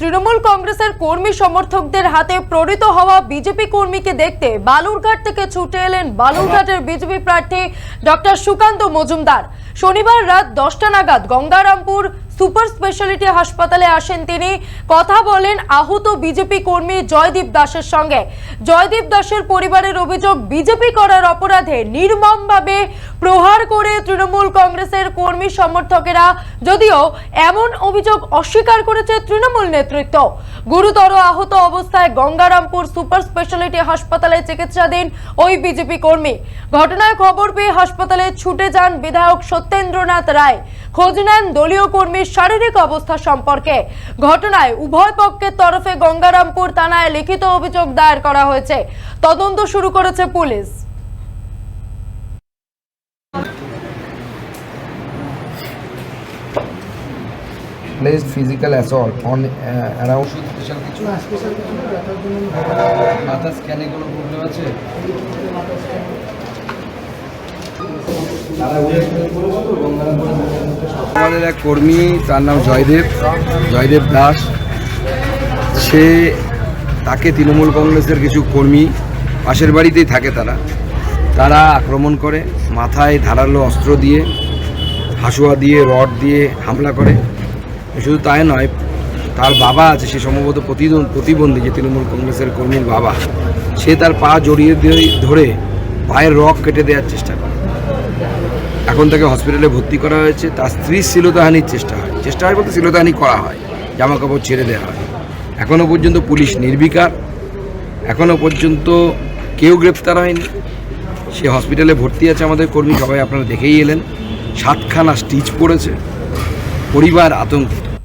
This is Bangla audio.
তৃণমূল কংগ্রেসের কর্মী সমর্থকদের হাতে প্রণীত হওয়া বিজেপি কর্মীকে দেখতে বালুরঘাট থেকে ছুটে এলেন বালুরঘাটের বিজেপি প্রার্থী ডক্টর সুকান্ত মজুমদার। শনিবার রাত দশটা নাগাদ গঙ্গারামপুর সুপার স্পেশালিটি হাসপাতালে আসেন তিনি। কথা বলেন আহত বিজেপি কর্মী জয়দীপ দাসের সঙ্গে। জয়দীপ দাসের পরিবারের অভিযোগ, বিজেপি করার অপরাধে নির্মমভাবে প্রহার করে তৃণমূল কংগ্রেসের কর্মী সমর্থকেরা, যদিও এমন অভিযোগ অস্বীকার করেছে তৃণমূল নেতৃত্ব। গুরুতর আহত অবস্থায় গঙ্গারামপুর সুপার স্পেশালিটি হাসপাতালে চিকিৎসাধীন ওই বিজেপি কর্মী। ঘটনায় খবর পেয়ে হাসপাতালে ছুটে যান বিধায়ক সত্যেন্দ্রনাথ রায়। খোঁজ নেন দলীয় কর্মীর শারীরিক অবস্থা সম্পর্কে। ঘটনায় উভয় পক্ষের তরফে গঙ্গারামপুর থানায় লিখিত অভিযোগ দায়ের করা হয়েছে। তদন্ত শুরু করেছে police. Placed physical assault on uh, around special কিছু? মাথা স্ক্যানে কোনো প্রবলেম আছে? আমাদের এক কর্মী তার নাম জয়দেব। জয়দেব দাস। সে তাকে তৃণমূল কংগ্রেসের কিছু কর্মী পাশের বাড়িতেই থাকে তারা। তারা আক্রমণ করে মাথায় ধারালো অস্ত্র দিয়ে হাসুয়া দিয়ে রড দিয়ে হামলা করে। শুধু তাই নয়, তার বাবা আছে, সে সম্ভবত প্রতিবন্ধী যে তৃণমূল কংগ্রেসের কর্মীর বাবা, সে তার পা জড়িয়ে দিয়ে ধরে পায়ের রক কেটে দেওয়ার চেষ্টা করে। এখন তাকে হসপিটালে ভর্তি করা হয়েছে, তার স্ত্রী শ্লীলতাহানির চেষ্টা হয়। চেষ্টা হয় বলতে শ্লীলতাহানি করা হয় জামা কাপড় ছেড়ে দেওয়া হয়। এখনও পর্যন্ত পুলিশ নির্বিকার এখনও পর্যন্ত কেউ গ্রেপ্তার হয়নি। সে হসপিটালে ভর্তি আছে আমাদের কর্মী, সবাই আপনারা দেখেই এলেন। সাতখানা স্টিচ পড়েছে। পরিবার আতঙ্কিত।